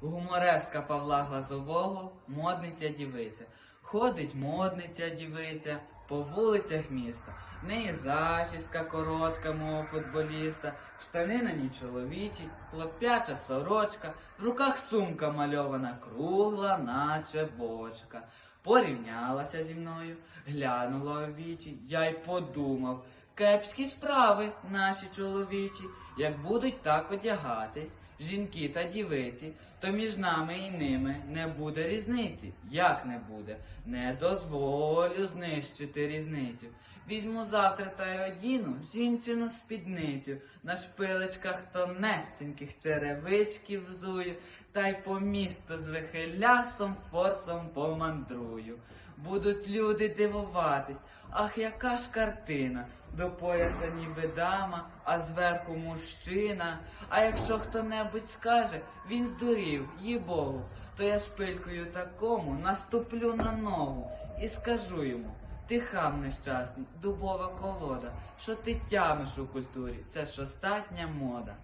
гумореска Павла Глазового, модниця дівиця. Ходить модниця дівиця по вулицях міста. В неї зачіска коротка, мов футболіста, штани на ній чоловічі, хлоп'яча сорочка, в руках сумка мальована, кругла, наче бочка. Порівнялася зі мною, глянула у вічі, я й подумав. Кепські справи наші чоловічі, як будуть так одягатись, жінки та дівиці, то між нами і ними не буде різниці. Як не буде? Не дозволю знищити різницю. Візьму завтра та й одіну жінчину спідницю, на шпилечках тонесеньких черевичків взую, та й по місту з вихилясом форсом помандрую. Будуть люди дивуватись, ах, яка ж картина, до пояса ніби дама, а зверху мужчина. А якщо хто-небудь скаже, він здурів, їй Богу, то я шпилькою такому наступлю на ногу і скажу йому. Ти хам нещасний, дубова колода, що ти тямиш у культурі, це ж остатня мода.